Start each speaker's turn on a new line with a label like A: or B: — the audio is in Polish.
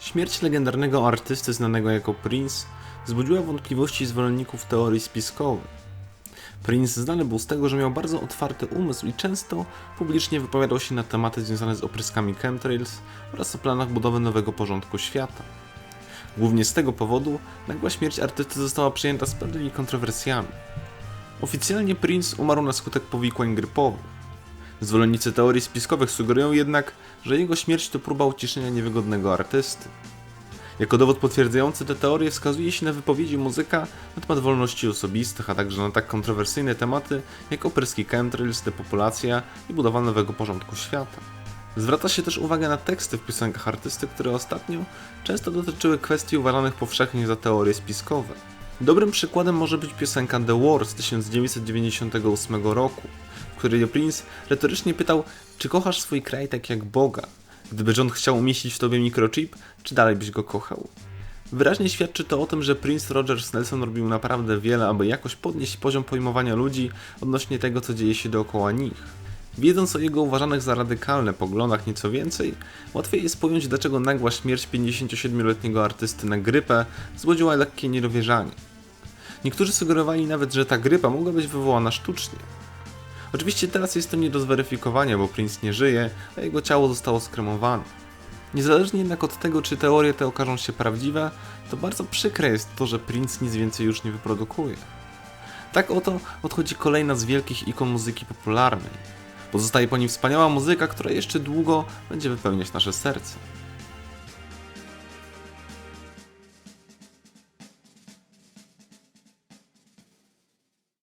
A: Śmierć legendarnego artysty znanego jako Prince wzbudziła wątpliwości zwolenników teorii spiskowych. Prince znany był z tego, że miał bardzo otwarty umysł i często publicznie wypowiadał się na tematy związane z opryskami chemtrails oraz o planach budowy nowego porządku świata. Głównie z tego powodu nagła śmierć artysty została przyjęta z pewnymi kontrowersjami. Oficjalnie Prince umarł na skutek powikłań grypowych. Zwolennicy teorii spiskowych sugerują jednak, że jego śmierć to próba uciszenia niewygodnego artysty. Jako dowód potwierdzający tę teorię wskazuje się na wypowiedzi muzyka na temat wolności osobistych, a także na tak kontrowersyjne tematy jak opryski chemtrails, depopulacja i budowa nowego porządku świata. Zwraca się też uwagę na teksty w piosenkach artysty, które ostatnio często dotyczyły kwestii uważanych powszechnie za teorie spiskowe. Dobrym przykładem może być piosenka The War z 1998 roku, w której Prince retorycznie pytał, czy kochasz swój kraj tak jak Boga? Gdyby rząd chciał umieścić w tobie mikrochip, czy dalej byś go kochał? Wyraźnie świadczy to o tym, że Prince Rogers Nelson robił naprawdę wiele, aby jakoś podnieść poziom pojmowania ludzi odnośnie tego, co dzieje się dookoła nich. Wiedząc o jego uważanych za radykalne poglądach nieco więcej, łatwiej jest pojąć, dlaczego nagła śmierć 57-letniego artysty na grypę zbudziła lekkie niedowierzanie. Niektórzy sugerowali nawet, że ta grypa mogła być wywołana sztucznie. Oczywiście teraz jest to nie do zweryfikowania, bo Prince nie żyje, a jego ciało zostało skremowane. Niezależnie jednak od tego, czy teorie te okażą się prawdziwe, to bardzo przykre jest to, że Prince nic więcej już nie wyprodukuje. Tak oto odchodzi kolejna z wielkich ikon muzyki popularnej. Pozostaje po nim wspaniała muzyka, która jeszcze długo będzie wypełniać nasze serce.